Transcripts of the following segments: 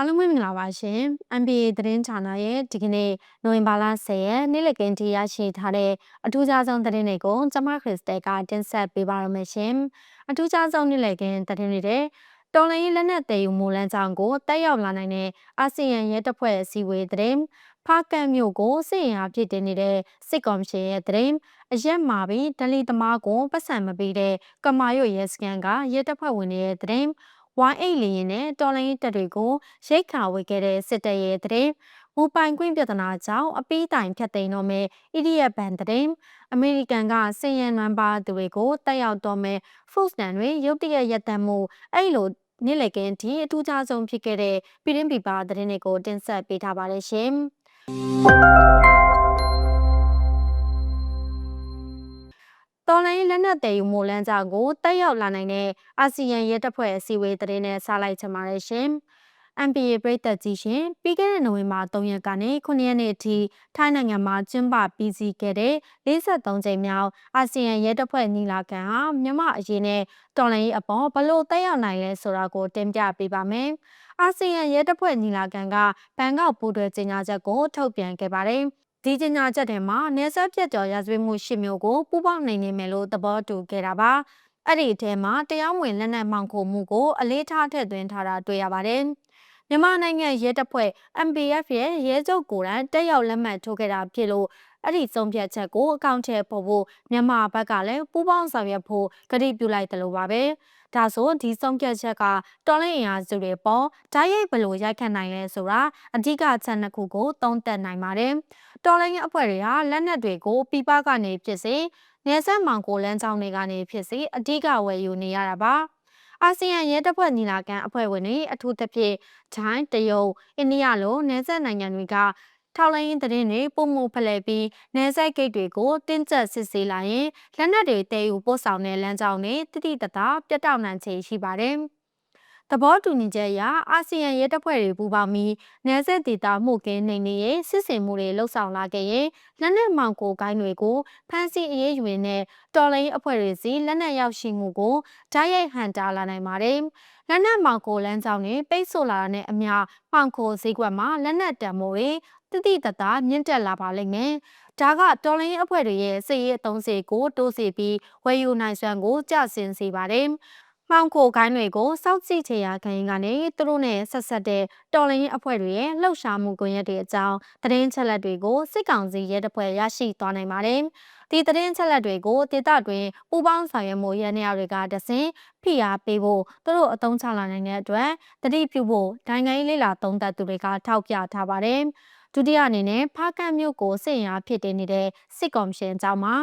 အားလုံးပဲမင်္ဂလာပါရှင် MBA သတင်းဌာနရဲ့ဒီကနေ့နိုဝင်ဘာလ10ရက်နေ့လည်ကင်းထိရရှိထားတဲ့အထူးခြားဆုံးသတင်းတွေကိုကျွန်မခရစ်စတဲကတင်ဆက်ပေးပါရမယ်ရှင်အထူးခြားဆုံးနေ့လည်ကင်းသတင်းတွေတဲ့တော်လိုင်းလက်နက်တည်ယူမူလန်းကြောင်းကိုတက်ရောက်လာနိုင်တဲ့အာဆီယံရဲတပ်ဖွဲ့အစည်းအဝေးသတင်းဖားကန်မြို့ကိုစစ်ရင်အားဖြစ်တင်နေတဲ့စစ်ကော်မရှင်ရဲ့သတင်းအရက်မှာပြီးဒလီသမားကိုပတ်စံမပေးတဲ့ကမာရွတ်ရဲစခန်းကရဲတပ်ဖွဲ့ဝင်တွေရဲ့သတင်း ဝိုင်းအိတ်လီရင်နဲ့တော်လိုင်းတပ်တွေကိုရိတ်ခါဝေခဲ့တဲ့စစ်တပ်ရဲ့သတင်းမူပိုင်ခွင့်ပြဿနာကြောင့်အပီးတိုင်ဖြတ်သိမ်းတော့မယ်အီဒီယက်ဘန်သတင်းအမေရိကန်ကစင်ရန်နံပါတ်သူတွေကိုတက်ရောက်တော့မယ်ဖုတ်စတန်တွေရုတ်တရက်ရက်တမ်းမှုအဲ့လိုနေ့လည်ကင်းဒီအထူးခြားဆုံးဖြစ်ခဲ့တဲ့ပြည်တွင်းပြည်ပသတင်းတွေကိုတင်ဆက်ပေးထားပါတယ်ရှင် တော်လိုင်းလက်နက်တည်ယူမိုလန်းကြောင့်ကိုတက်ရောက်လာနိုင်တဲ့အာဆီယံရဲတပ်ဖွဲ့အစည်းအဝေးသတင်းနဲ့ဆက်လိုက်ချင်ပါတယ်ရှင်။ MPA ပြည်သက်ကြီးရှင်ပြီးခဲ့တဲ့နိုဝင်ဘာ3ရက်ကနေ9ရက်နေ့အထိထိုင်းနိုင်ငံမှာကျင်းပပြီးစီးခဲ့တဲ့53ကြိမ်မြောက်အာဆီယံရဲတပ်ဖွဲ့ညီလာခံဟာမြန်မာအရေးနဲ့တော်လှန်ရေးအပေါ်ဘလို့တက်ရောက်နိုင်လဲဆိုတာကိုတင်ပြပေးပါမယ်။အာဆီယံရဲတပ်ဖွဲ့ညီလာခံကဘန်ကောက်ပူးတွဲကြေညာချက်ကိုထုတ်ပြန်ခဲ့ပါတယ်။ ဒီကြေညာချက်ထဲမှာနေဆက်ပြတ်ကျော်ရဆွေးမှုရှစ်မျိုးကိုပူးပေါင်းနိုင်နေမယ်လို့သဘောတူခဲ့တာပါ။အဲ့ဒီအထဲမှာတရားဝင်လက်နက်မှောင်ခိုမှုကိုအလေးထားထည့်သွင်းထားတာတွေ့ရပါတယ်။မြန်မာနိုင်ငံရဲတပ်ဖွဲ့ MPF ရဲ့ရဲချုပ်ကိုယ်တိုင်တက်ရောက်လက်မှတ်ထိုးခဲ့တာဖြစ်လို့အဲ့ဒီဆုံးဖြတ်ချက်ကိုအကောင့်ထဲပေါ်ဖို့မြန်မာဘက်ကလည်းပူးပေါင်းဆောင်ရွက်ဖို့ကတိပြုလိုက်တယ်လို့ပါပဲဒါဆိုဒီဆုံးဖြတ်ချက်ကတော်လိုင်းအင်အားစုတွေပေါ်ဓာတ်ရိုက်ဘလို့ရိုက်ခတ်နိုင်လဲဆိုတာအဓိကချက်နှစ်ခုကိုသုံးသပ်နိုင်ပါတယ် တော်လိုင်းရဲ့အဖွဲ့တွေဟာလက်နက်တွေကိုပြပကနေဖြစ်စေနေဆက်မောင်ကိုလန်းချောင်းတွေကနေဖြစ်စေအဓိကဝယ်ယူနေရတာပါအာဆီယံရဲတပ်ဖွဲ့ညီလာခံအဖွဲ့ဝင်တွေအထူးသဖြင့်ထိုင်းတရုတ်အိန္ဒိယလိုနယ်စပ်နိုင်ငံတွေကထောက်လိုင်းသတင်းတွေပုံမှုဖလှယ်ပြီးနယ်စပ်ဂိတ်တွေကိုတင်းကျပ်စစ်ဆေးလာရင်လက်နက်တွေတည်ယူပို့ဆောင်တဲ့လမ်းကြောင်းတွေတိတိတသားပြတ်တောက်နိုင်ခြေရှိပါတယ်။ သဘောတူညီချက်အရအာဆီယံရဲတပ်ဖွဲ့တွေပူးပေါင်းပြီးနယ်စပ်ဒေသမှုကင်းနေနေရဲ့စစ်စင်မှုတွေလှုပ်ဆောင်လာခဲ့ရင်လက်နက်မှောင်ကိုဂိုင်းတွေကိုဖမ်းဆီးအရေးယူနေတဲ့တော်လိုင်းအဖွဲ့တွေစီလက်နက်ရောက်ရှိမှုကိုဓာတ်ရိုက်ဟန်တာလာနိုင်ပါတယ်။လက်နက်မှောင်ကိုလမ်းကြောင်းတွေပိတ်ဆို့လာတဲ့တဲ့အမျှမှောင်ကိုဈေးကွက်မှာလက်နက်တံမိုးတွေတိတိတသားမြင့်တက်လာပါလိမ့်မယ်။ဒါကတော်လိုင်းအဖွဲ့တွေရဲ့စစ်ရေးအသုံးစေကိုတိုးစီပြီးဝယ်ယူနိုင်စွမ်းကိုကျဆင်းစေပါတယ်။ မှောင်ခိုခိုင်းတွေကိုစောက်ကြည့်ချေရာခိုင်ကနေသူတို့နဲ့ဆက်ဆက်တဲ့တော်လင်းအဖွဲ့တွေရဲ့လှုပ်ရှားမှုကွန်ရက်တွေအကြောင်းသတင်းချက်လက်တွေကိုစစ်ကောင်စီရဲတပ်ဖွဲ့ရရှိသွားနိုင်ပါတယ်။ဒီသတင်းချက်လက်တွေကိုဒေသတွင်ပူးပေါင်းဆောင်ရွက်မှုရန်နေရာတွေကတဆင်ဖိအားပေးဖို့သူတို့အသုံးချလာနိုင်တဲ့အတွက်တတိပြုဖို့နိုင်ငံရေးလေးလာသုံးသပ်သူတွေကထောက်ပြထားပါတယ်။ဒုတိယအနေနဲ့ဖားကန့်မြို့ကိုစစ်ရင်အားဖြစ်တင်နေတဲ့စစ်ကော်မရှင်အကြောင်းမှာ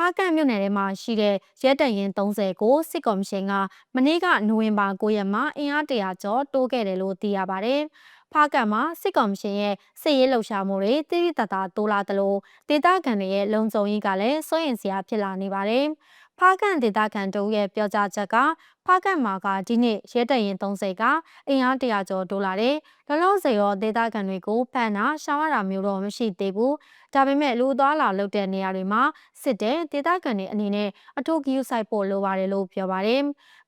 ဖားကန့်မြို့နယ်ထဲမှာရှိတဲ့ရဲတပ်ရင်း30ကိုစစ်ကော်မရှင်ကမနေ့ကနိုဝင်ဘာ9ရက်မှာအင်အားတရာကျော်တိုးခဲ့တယ်လို့သိရပါတယ်။ဖားကန့်မှာစစ်ကော်မရှင်ရဲ့စစ်ရေးလှုပ်ရှားမှုတွေတိတိတတ်တာတိုးလာသလိုဒေသခံတွေရဲ့လုံခြုံရေးကလည်းစိုးရိမ်စရာဖြစ်လာနေပါတယ်။ဖားကန်ဒေတာကန်တို့ရဲ့ပြောကြားချက်က ဖားကန်မှာကဒီနေ့ရဲတပ်ရင်30ကအင်အားတရာကျော်ဒေါ်လာတဲ့လလုံးစေရောဒေတာကန်တွေကိုဖန်တာရှောင်းရတာမျိုးတော့မရှိသေးဘူးဒါပေမဲ့လူသွားလာလုပ်တဲ့နေရာတွေမှာစစ်တဲ့ဒေတာကန်တွေအနေနဲ့အထူးဂရုစိုက်ဖို့လိုပါတယ်လို့ပြောပါတယ်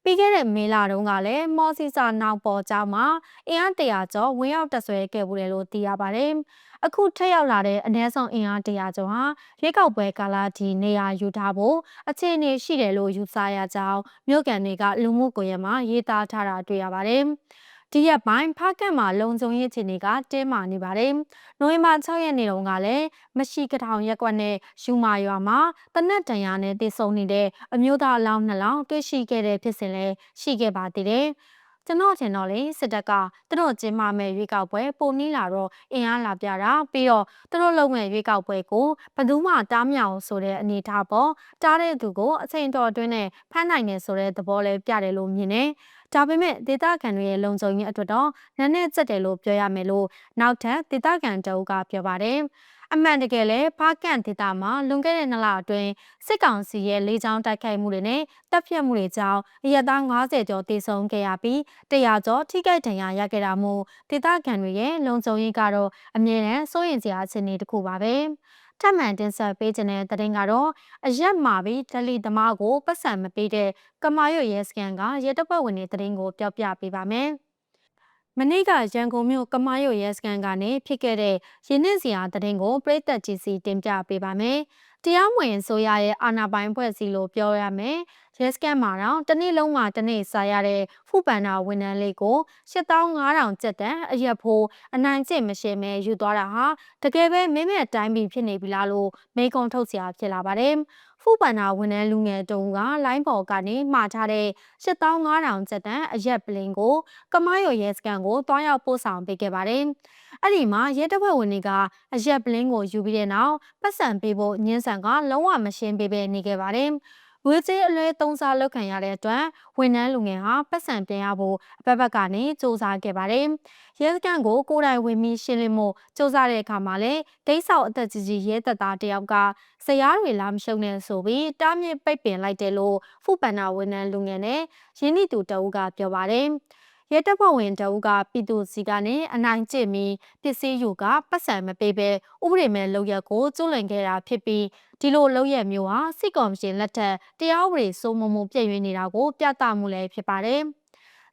ပြီးခဲ့တဲ့မေလတုန်းကလည်းမော်စီစာနောက်ပေါ်ကျောင်းမှာအင်အားတရာကျော်ဝင်ရောက်တက်ဆွဲခဲ့မှုတယ်လို့သိရပါတယ်။အခုထက်ရောက်လာတဲ့အနည်းဆုံးအင်အားတရာကျော်ဟာရွေးကောက်ပွဲကာလဒီနေရာယူထားဖို့အခြေအနေရှိတယ်လို့ယူဆရကြောင်းမြို့ကန်တွေကလူမှုကွန်ရက်မှာရေးသားထားတာတွေ့ရပါတယ်။ဒီရက်ပိုင်းဖားကတ်မှာလုံခြုံရေးအခြေအနေကတင်းမာနေပါတယ်။နိုဝင်ဘာ6ရက်နေ့တုန်းကလည်းမရှိကထောင်ရက်ကွက်နဲ့ယူမာရွာမှာတနက်တန်ရာနဲ့တည်ဆုံနေတဲ့အမျိုးသားအလောင်းနှလောင်းတွေ့ရှိခဲ့တဲ့ဖြစ်စဉ်လည်းရှိခဲ့ပါသေးတယ်။ ကျွန်တော်ထင်တော့လေစစ်တပ်ကသူတို့ကျင်းပမဲ့ရွေးကောက်ပွဲပုံနီးလာတော့အင်အားလာပြတာပြီးတော့သူတို့လုံမဲ့ရွေးကောက်ပွဲကိုဘယ်သူမှတားမြောင်ဆိုတဲ့အနေထားပေါ့တားတဲ့သူကိုအချိန်တော်အတွင်းနဲ့ဖမ်းနိုင်တယ်ဆိုတဲ့သဘောလေးပြတယ်လို့မြင်တယ်ဒါပေမဲ့ဒေတာကန်တွေရဲ့လုံခြုံရေးအတွက်တော့နည်းနည်းစက်တယ်လို့ပြောရမယ်လို့နောက်ထပ်ဒေတာကန်တအုပ်ကပြောပါတယ်။ အမှန်တကယ်လဲဖားကန့်ဒေသမှာလွန်ခဲ့တဲ့နှစ်လအတွင်းစစ်ကောင်စီရဲ့လေကြောင်းတိုက်ခိုက်မှုတွေနဲ့တပ်ဖြတ်မှုတွေကြောင့်အရက်သား90ကျော်တေဆုံးခဲ့ရပြီး100ကျော်ထိခိုက်ဒဏ်ရာရခဲ့တာမို့ဒေသခံတွေရဲ့လုံခြုံရေးကတော့အမြဲတမ်းစိုးရိမ်စရာအခြေအနေတစ်ခုပါပဲထပ်မံတင်ဆက်ပေးခြင်းတဲ့တဲ့ရင်ကတော့အရက်မာပြီးဒလီသမားကိုပတ်စံမပေးတဲ့ကမာရွတ်ရဲစခန်းကရဲတပ်ဖွဲ့ဝင်တွေတဲ့ရင်ကိုပြောပြပေးပါမယ်။ မမနေ့ကရန်ကုန်မြို့ကမားရုပ်ရဲစခန်းကနေဖြစ်ခဲ့တဲ့ရင်းနှင်းစရာသတင်းကိုပြည်သက်ကြီးစီတင်ပြပေးပါမယ်။တရားမဝင်ဆိုရရဲ့အာဏာပိုင်ဖွဲ့စည်းလို့ပြောရမယ်။ ရဲစခန်းမှာတော့တနေ့လုံးမှာတနေ့စားရတဲ့ဖူပန်နာဝန်ထမ်းလေးကို8500ကျပ်တန်အရက်ဖိုးအနိုင်ကျင့်မရှင်းမဲယူသွားတာဟာတကယ်ပဲမင်းမဲ့တိုင်းပြည်ဖြစ်နေပြီလားလို့မေကွန်ထုတ်စရာဖြစ်လာပါတယ်။ဖူပန်နာဝန်ထမ်းလူငယ်တုံးကလိုင်းပေါ်ကနေမှာထားတဲ့8500ကျပ်တန်အရက်ပလင်ကိုကမားရုပ်ရဲစခန်းကိုတွားရောက်ပို့ဆောင်ပေးခဲ့ပါတယ်။အဲ့ဒီမှာရဲတပ်ဖွဲ့ဝင်တွေကအရက်ပလင်းကိုယူပြီးတဲ့နောက်ပတ်စံပေးဖို့ညင်းဆန်ကလုံးဝမရှင်းပေးပဲနေခဲ့ပါတယ်။ ဝေးချေးအလဲသုံးစားလုပ်ခံရတဲ့အတွက်ဝန်ထမ်းလူငယ်ဟာပတ်စံပြန်ရဖို့အပတ်ဘက်ကနေစူးစမ်းခဲ့ပါတယ်။ရဲစခန်းကိုကိုယ်တိုင်ဝင်ပြီးရှင်းလင်းဖို့စူးစမ်းတဲ့အခါမှာလည်းဒိတ်ဆောက်အသက်ကြီးကြီးရဲတပ်သားတယောက်ကဆရာတွေလာမရှုံနဲ့ဆိုပြီးတားမြစ်ပိတ်ပင်လိုက်တယ်လို့ဖူပန္နာဝန်ထမ်းလူငယ်နဲ့ရင်းနှီးသူတအုပ်ကပြောပါတယ်။ ရဲတပ်ဖွဲ့ဝင်တအုပ်ကပြည်သူစီကနေအနိုင်ကျင့်ပြီးပစ္စည်းယူကပတ်စံမပေးဘဲဥပဒေမဲ့လုပ်ရက်ကိုကျူးလွန်ခဲ့တာဖြစ်ပြီးဒီလိုလုပ်ရက်မျိုးဟာစစ်ကောင်စီလက်ထက်တရားဥပဒေစိုးမိုးမှုပြည့်ဝနေတာကိုပြသမှုလည်းဖြစ်ပါတယ်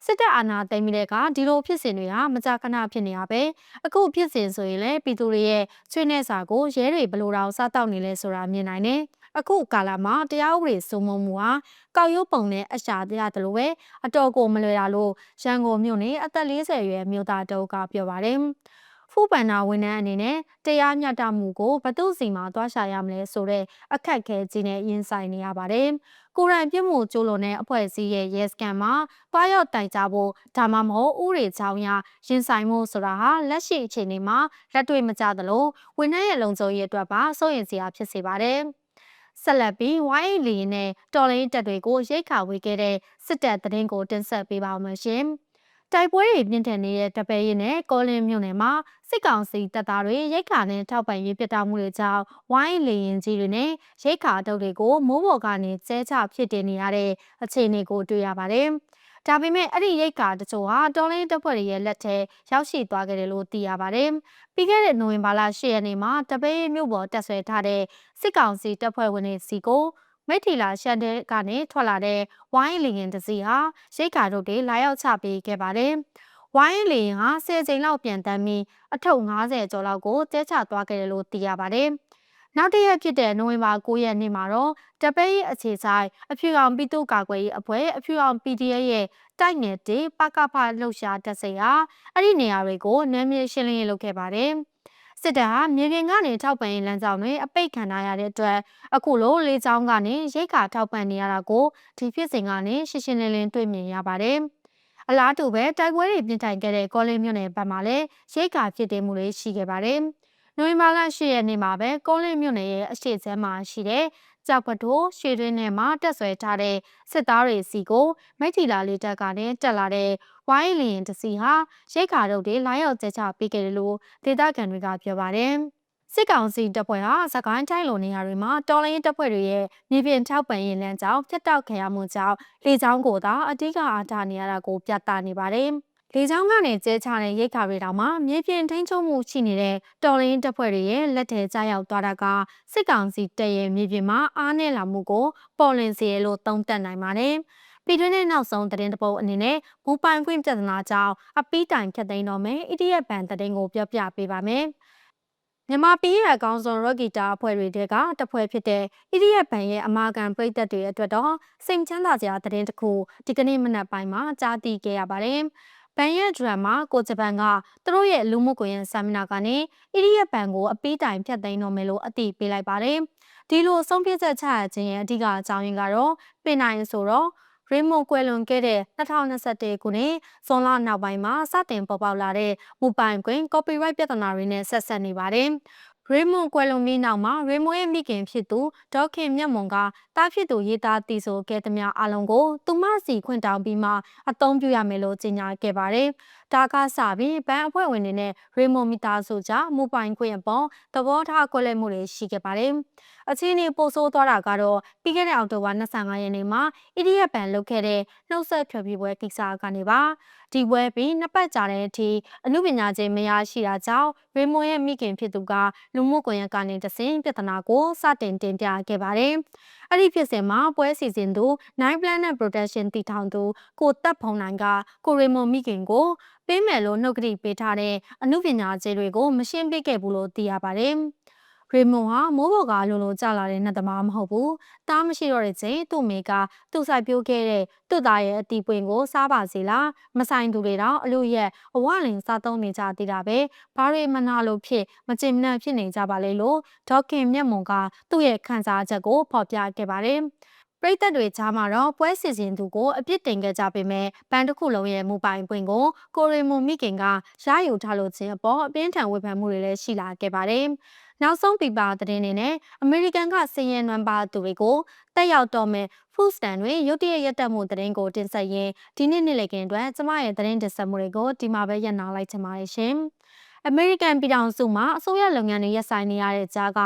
စစ်တပ်အာဏာသိမ်းပြီးတဲ့ကဒီလိုဖြစ်စဉ်တွေဟာမကြာခဏဖြစ်နေရပဲအခုဖြစ်စဉ်ဆိုရင်လည်းပြည်သူတွေရဲ့ချွေးနှဲစာကိုရဲတွေဘလို့တောင်စားတောက်နေလဲဆိုတာမြင်နိုင်တယ် အခုကာလမှာတရားဥပဒေစိုးမိုးမှုဟာကောက်ရုပ်ပုံနဲ့အရှာတရားတလို့ပဲအတော်ကိုမလွယ်တာလို့ရန်ကုန်မြို့နေအသက်40ရွယ်မြို့သားတုပ်ကပြောပါတယ်ဖူပန်နာဝန်ထမ်းအနေနဲ့တရားမျှတမှုကိုဘသူစီမှာသွားရှာရမလဲဆိုတဲ့အခက်အခဲကြီးနဲ့ရင်ဆိုင်နေရပါတယ်။ကိုရန်ပြစ်မှုကျူးလွန်တဲ့အဖွဲ့အစည်းရဲ့ရဲစခန်းမှာတွားရောက်တိုင်ကြဖို့ဒါမှမဟုတ်ဥရေချောင်းရရင်ဆိုင်မှုဆိုတာဟာလက်ရှိအခြေအနေမှာလက်တွေ့မကျသလိုဝန်ထမ်းရဲ့လုံခြုံရေးအတွက်ပါစိုးရိမ်စရာဖြစ်စေပါတယ်။ ဆက်လက်ပြီးဝိုင်းလီနဲ့တော်လိုင်းတက်တွေကိုရိတ်ခါဝေခဲ့တဲ့စစ်တပ်သတင်းကိုတင်ဆက်ပေးပါမယ်ရှင်။တိုက်ပွဲတွေပြင်းထန်နေတဲ့တပည့်ရင်နဲ့ကောလင်းမြို့နယ်မှာစစ်ကောင်စီတပ်သားတွေရိတ်ခါနဲ့ထောက်ပံ့ရေးပြတ်တောက်မှုတွေကြောင့်ဝိုင်းလီရင်ကြီးတွေနဲ့ရိတ်ခါတုပ်တွေကိုမိုးပေါ်ကနေကျဲချဖြစ်တင်နေရတဲ့အခြေအနေကိုတွေ့ရပါတယ်။ ဒါပေမဲ့အဲ့ဒီရိတ်ကာတချို့ဟာတော်လိုင်းတပ်ဖွဲ့တွေရဲ့လက်ထဲရောက်ရှိသွားခဲ့တယ်လို့သိရပါတယ်။ပြီးခဲ့တဲ့နိုဝင်ဘာလ10ရက်နေ့မှာတပေးမြို့ပေါ်တက်ဆွဲထားတဲ့စစ်ကောင်စီတပ်ဖွဲ့ဝင်တွေစီကိုမိထီလာရှန်တဲ့ကနေထွက်လာတဲ့ဝိုင်းလီငင်တစီဟာရိတ်ကာတို့တွေလာရောက်ချပေးခဲ့ပါတယ်။ဝိုင်းလီဟာ10ချိန်လောက်ပြန်တမ်းပြီးအထုပ်90ကျော်လောက်ကိုတဲချသွားခဲ့တယ်လို့သိရပါတယ်။ နောက်တစ်ရက်ဖြစ်တဲ့နိုဝင်ဘာ9ရက်နေ့မှာတော့တပိတ်အခြေဆိုင်အဖြူအောင်ပြည်သူ့ကာကွယ်ရေးအဖွဲ့အဖြူအောင် PDF ရဲ့တိုက်နယ်တေပကဖလှုပ်ရှားတက်စိဟာအဲ့ဒီနေရာတွေကိုနမ်းမြေရှင်းလင်းရေးလုပ်ခဲ့ပါတယ်။စစ်တပ်ဟာမြေပြင်ကနေထောက်ပံ့ရေးလမ်းကြောင်းတွေအပိတ်ခံထားရတဲ့အတွက်အခုလိုလေကြောင်းကနေရိတ်ခါထောက်ပံ့နေရတာကိုဒီဖြစ်စဉ်ကနေရှင်းရှင်းလင်းလင်းတွေ့မြင်ရပါတယ်။အလားတူပဲတိုက်ပွဲတွေပြင်ထိုင်ခဲ့တဲ့ကောလင်းမြို့နယ်ဘက်မှာလည်းရိတ်ခါဖြစ်တဲ့မှုတွေရှိခဲ့ပါတယ်။ နိုဝင်ဘာလ10ရက်နေ့မှာပဲကုန်းလင်းမြို့နယ်ရဲ့အရှိချမ်းမှာရှိတဲ့ကြောက်ပတိုးရွှေတွင်းထဲမှာတက်ဆွဲထားတဲ့စစ်သားတွေစီကိုမိထီလာလေးတပ်ကနေတက်လာတဲ့ဝိုင်းလင်တစီဟာရိတ်ခါတို့တွေလာရောက်ကြချပေးခဲ့တယ်လို့ဒေသခံတွေကပြောပါတယ်စစ်ကောင်စီတပ်ဖွဲ့ဟာစကိုင်းတိုင်းလိုနေရာတွေမှာတော်လိုင်းတပ်ဖွဲ့တွေရဲ့မြေပြင်ထောက်ပံ့ရေးလမ်းကြောင်းဖျက်တောက်ခံရမှုကြောင့်လေကြောင်းကိုသာအဓိကအားထားနေရတာကိုပြသနေပါတယ်။ လေကြောင်းကနေကျဲချတဲ့ရိတ်ခါတွေတောင်မှမြေပြင်ထိန်းချုပ်မှုရှိနေတဲ့တော်လင်းတပ်ဖွဲ့တွေရဲ့လက်ထဲကျရောက်သွားတာကစစ်ကောင်စီတပ်ရဲ့မြေပြင်မှာအားနည်းလာမှုကိုပေါ်လွင်စေရလို့သုံးသပ်နိုင်ပါတယ်။ပြည်တွင်းနဲ့နောက်ဆုံးသတင်းတပုတ်အနေနဲ့မူပိုင်ခွင့်ပြဿနာကြောင့်အပီးတိုင်ဖြတ်သိမ်းတော့မယ်။ EDF ဘန်သတင်းကိုပြောပြပေးပါမယ်။မြန်မာပြည်ရဲ့အကောင်းဆုံးရော့ဂီတာအဖွဲ့တွေတဲကတဖွဲ့ဖြစ်တဲ့ EDF ဘန်ရဲ့အမာခံပရိသတ်တွေအတွက်တော့စိတ်ချမ်းသာစရာသတင်းတစ်ခုဒီကနေ့မနက်ပိုင်းမှာကြားသိခဲ့ရပါတယ်။ ဘန်ရဲ့ဒရမ်မှာကိုဂျပန်ကသူတို့ရဲ့လူမှုကွန်ရက်ဆာမနာကနေအီရီယက်ဘန်ကိုအပီးတိုင်ဖြတ်သိမ်းတော့မယ်လို့အသိပေးလိုက်ပါတယ်။ဒီလိုဆုံးဖြတ်ချက်ချရခြင်းရဲ့အဓိကအကြောင်းရင်းကတော့ပင်နိုင်ဆိုတော့ရေမွန်ကွယ်လွန်ခဲ့တဲ့2021ခုနှစ်ဇွန်လနောက်ပိုင်းမှာစတင်ပေါ်ပေါက်လာတဲ့မူပိုင်ခွင့် copyright ပြဿနာတွေနဲ့ဆက်ဆက်နေပါတယ်။ ရေမွန်ကွယ်လွန်ပြီးနောက်မှာရေမွန်ရဲ့မိခင်ဖြစ်သူဒေါခင်မြတ်မွန်ကတားဖြစ်သူရေးသားတည်ဆိုခဲ့သမျှအလုံးကိုသူမစီခွင့်တောင်းပြီးမှအသုံးပြုရမယ်လို့ကြေညာခဲ့ပါတယ်။ဒါကစပြီးဘန်အဖွဲ့ဝင်တွေနဲ့ရေမွန်မိသားစုကြားမူပိုင်ခွင့်အပေါ်သဘောထားကွဲလွဲမှုတွေရှိခဲ့ပါတယ်။ အခြေအနေပိုဆိုးသွားတာကတော့ပြီးခဲ့တဲ့အောက်တိုဘာ25ရက်နေ့မှာ EDF ဘန်လုပ်ခဲ့တဲ့နှုတ်ဆက်ဖြေပြပွဲကိစ္စကနေပါဒီပွဲပြီးနှစ်ပတ်ကြာတဲ့အထိအမှုပညာချင်းမရရှိတာကြောင့်ရေမွန်ရဲ့မိခင်ဖြစ်သူကလူမှုကွန်ရက်ကနေတဆင့်ပြဿနာကိုစတင်တင်ပြခဲ့ပါတယ်အဲ့ဒီဖြစ်စဉ်မှာပွဲစီစဉ်သူ Nine Planet Production တည်ထောင်သူကိုတက်ဖုံနိုင်ကကိုရေမွန်မိခင်ကိုပေးမယ်လို့နှုတ်ကတိပေးထားတဲ့အမှုပညာကျေးတွေကိုမရှင်းပြခဲ့ဘူးလို့သိရပါတယ်။ ရေမွန်ဟာမိုးဘော်ကလုံလုံကျလာတဲ့နှစ်သမားမဟုတ်ဘူး။တားမရှိတော့တဲ့ချိန်သူ့မိကသူ့ဆိုင်ပြိုးခဲ့တဲ့သူ့သားရဲ့အတီပွင့်ကိုစားပါစေလားမဆိုင်သူတွေတော့အလို့ရဲ့အဝလင်စားသုံးနေကြသေးတာပဲ။ဘာတွေမနာလို့ဖြစ်မကျင်မနှံ့ဖြစ်နေကြပါလေလို့ဒေါခင်မြတ်မွန်ကသူ့ရဲ့ခန်းစားချက်ကိုဖော်ပြခဲ့ပါတယ်။ ပရိသတ်တွေကြားမှာတော့ပွဲစီစဉ်သူကိုအပြစ်တင်ခဲ့ကြပေမဲ့ဘန်တစ်ခုလုံးရဲ့မူပိုင်ပွင့်ကိုကိုရီမွန်မိခင်ကရယူထားလို့ခြင်းအပေါ်အပြင်းထန်ဝေဖန်မှုတွေလည်းရှိလာခဲ့ပါတယ်။နောက်ဆုံးပြပါသတင်းတွေနဲ့အမေရိကန်ကစည်ရင်နွမ်းပါသူတွေကိုတက်ရောက်တော့မယ်ဖူစတန်တွေရုတ်တရက်ရက်တက်မှုသတင်းကိုတင်ဆက်ရင်းဒီနေ့နေ့လည်ခင်းအတွက်ကျမရဲ့သတင်းတင်ဆက်မှုတွေကိုဒီမှာပဲညှနာလိုက်ချင်ပါတယ်ရှင်။အမေရိကန်ပြည်ထောင်စုမှာအစိုးရလုပ်ငန်းတွေရပ်ဆိုင်းနေရတဲ့ကြားက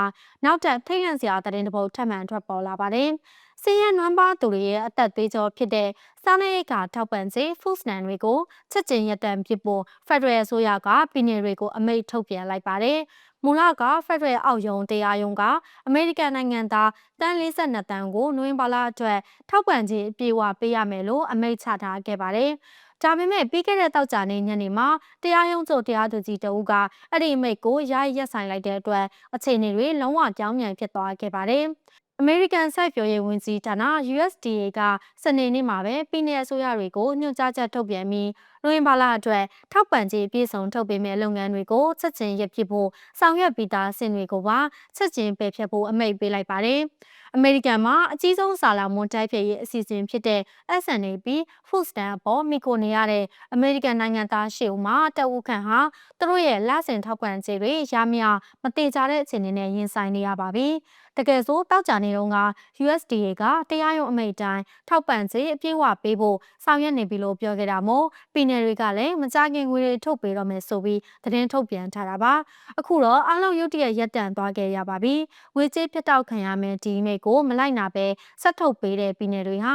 နောက်ထပ်ထိတ်လန့်စရာသတင်းတစ်ပုဒ်ထပ်မံထွက်ပေါ်လာပါတယ်။ စည်ရန်နွမ်းပါသူတွေရဲ့အသက်သွေးကြောဖြစ်တဲ့စားနပ်ရိက္ခာထောက်ပံ့စေ food stamp တွေကိုချက်ချင်းရပ်တန့်ပစ်ဖို့ Federal အစိုးရကပြည်နယ်တွေကိုအမိန့်ထုတ်ပြန်လိုက်ပါတယ်။မူလက Federal အောက်ယုံတရားရုံးကအမေရိကန်နိုင်ငံသားတန်း42တန်းကိုနိုဝင်ဘာလအတွက်ထောက်ပံ့ခြင်းအပြည့်အဝပေးရမယ်လို့အမိန့်ချထားခဲ့ပါတယ်။ဒါပေမဲ့ပြီးခဲ့တဲ့တောက်ကြနေညနေမှာတရားရုံးချုပ်တရားသူကြီးတအုပ်ကအဲ့ဒီအမိန့်ကိုယာယီရပ်ဆိုင်လိုက်တဲ့အတွက်အခြေအနေတွေလုံးဝပြောင်းပြန်ဖြစ်သွားခဲ့ပါတယ်။ အမေရိကန်စိုက်ပျိုးရေးဝန်ကြီးဌာန USDA ကစနေနေ့မှာပဲပြည်내အစိုးရတွေကိုညွှန်ကြားချက်ထုတ်ပြန်ပြီးနိုဝင်ဘာလအတွက်ထောက်ပံ့ကြေးပြည်စုံထုတ်ပေးမဲ့လုပ်ငန်းတွေကိုချက်ချင်းရပ်ဖြစ်ဖို့ဆောင်ရွက်ပြီးသားစင်တွေကိုပါချက်ချင်းပယ်ဖျက်ဖို့အမိန့်ပေးလိုက်ပါတယ်။အမေရိကန်မှာအကြီးဆုံးစာလာမွန်တိုက်ဖြစ်ရေးအစီအစဉ်ဖြစ်တဲ့ SNAP Food Stamp ပေါ်မိခိုနေရတဲ့အမေရိကန်နိုင်ငံသားရှေ့ဦးမှာတအုပ်ခန့်ဟာသူတို့ရဲ့လစဉ်ထောက်ပံ့ကြေးတွေရမရမတေချတဲ့အခြေအနေနဲ့ရင်ဆိုင်နေရပါပြီ။တကယ်ဆိုတောက်ကြနေတော့က USDA ကတရားရုံးအမိန့်တိုင်းထောက်ပံ့ကြေးအပြည့်အဝပေးဖို့ဆောင်ရွက်နေပြီလို့ပြောခဲ့တာမို့ပြည်နယ်တွေကလည်းမကြခင်ငွေတွေထုတ်ပေးတော့မယ်ဆိုပြီးသတင်းထုတ်ပြန်ထားတာပါ။အခုတော့အားလုံးရုတ်တရက်ရပ်တန့်သွားခဲ့ရပါပြီ။ငွေကြေးပြတ်တောက်ခံရမယ်ဒီမိတ်ကိုမလိုက်နာပဲဆက်ထုတ်ပေးတဲ့ပြည်နယ်တွေဟာ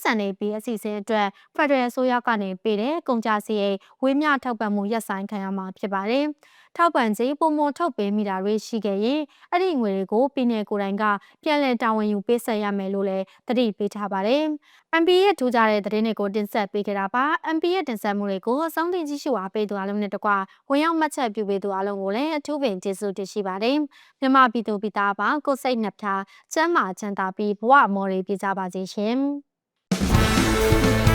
SNAP အစီအစဉ်အတွက်ဖက်ဒရယ်ဆိုရကနေပေးတဲ့ကုန်ကြစရိတ်ဝေးမျှထောက်ပံ့မှုရပ်ဆိုင်းခံရမှာဖြစ်ပါတယ်။ ထောက်ပံ့ကြေးပုံမထုတ်ပေးမိတာတွေရှိခဲ့ရင်အဲ့ဒီငွေတွေကိုပြည်နယ်ကိုယ်တိုင်ကပြန်လည်တာဝန်ယူပေးဆက်ရမယ်လို့လည်းတတိပေးထားပါတယ်။ MP ရဲ့ထူးခြားတဲ့သတင်းတွေကိုတင်ဆက်ပေးခဲ့တာပါ။ MP ရဲ့တင်ဆက်မှုတွေကိုအဆုံးသင်ကြည့်ရှုအားပေးသူအားလုံးနဲ့တကွဝင်ရောက်မှတ်ချက်ပြုပေးသူအားလုံးကိုလည်းအထူးပင်ကျေးဇူးတင်ရှိပါတယ်။မြန်မာပြည်သူပြည်သားပါကိုစိတ်နှပြချမ်းမာချမ်းသာပြီးဘဝမော်ရီပြကြပါစေရှင်။